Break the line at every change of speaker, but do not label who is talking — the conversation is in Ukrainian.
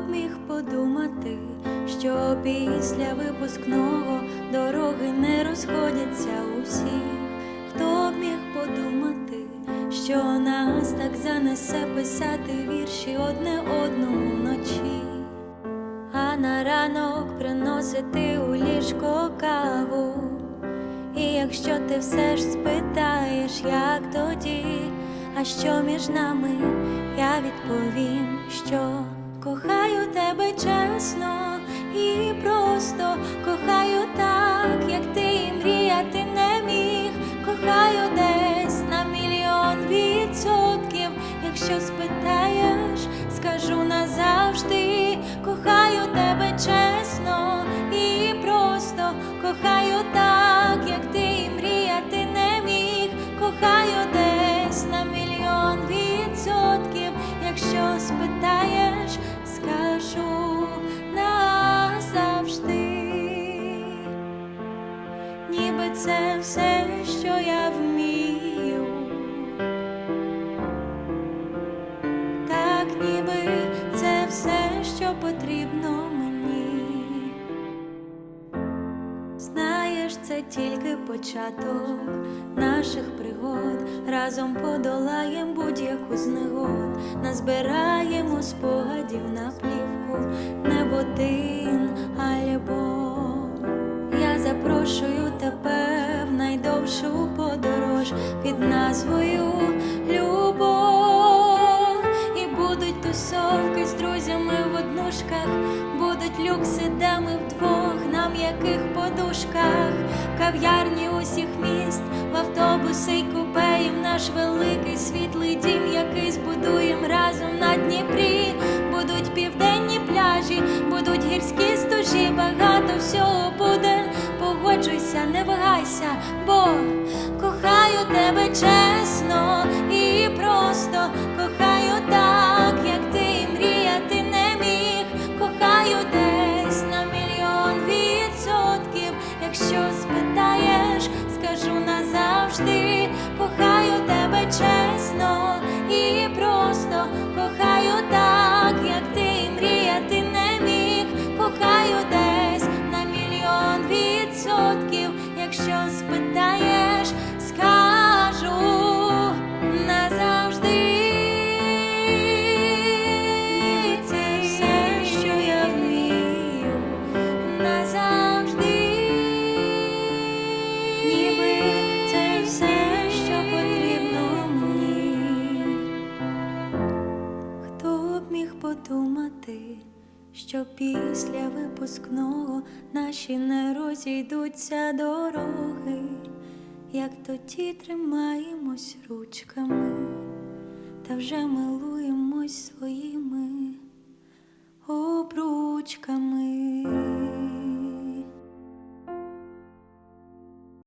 б міг подумати, що після випускного дороги не розходяться у всіх? Хто б міг подумати, що нас так занесе писати вірші одне одному вночі, а на ранок приносити у ліжко каву. І якщо ти все ж спитаєш, як тоді, а що між нами, я відповім, що кохаю тебе чесно і просто кохаю так, як ти і мріяти не міг. Кохаю десь на мільйон відсотків. Якщо спитаєш, скажу назавжди, кохаю тебе чесно ніби це все, що я вмію. Так, ніби це все, що потрібно мені. Знаєш, це тільки початок наших пригод. Разом подолаєм будь-яку з негод, назбираємо спогадів на плівку, не в тебе в найдовшу подорож під назвою Любов. І будуть тусовки з друзями в однушках, будуть люкси, де ми вдвох на м'яких подушках, кав'ярні усіх міст, в автобуси й купе, і в наш великий світлий дім, який збудуєм разом на Дніпрі. Будуть південні пляжі, будуть гірські стужі, багато всього буде. Погоджуйся, не вагайся, бо кохаю тебе чесно і просто кохаю так, як ти мріяти не міг. Кохаю десь на мільйон відсотків. Якщо спитаєш, скажу назавжди, кохаю тебе чесно подумати, що після випускного наші не розійдуться дороги, як тоді тримаємось ручками, та вже милуємось своїми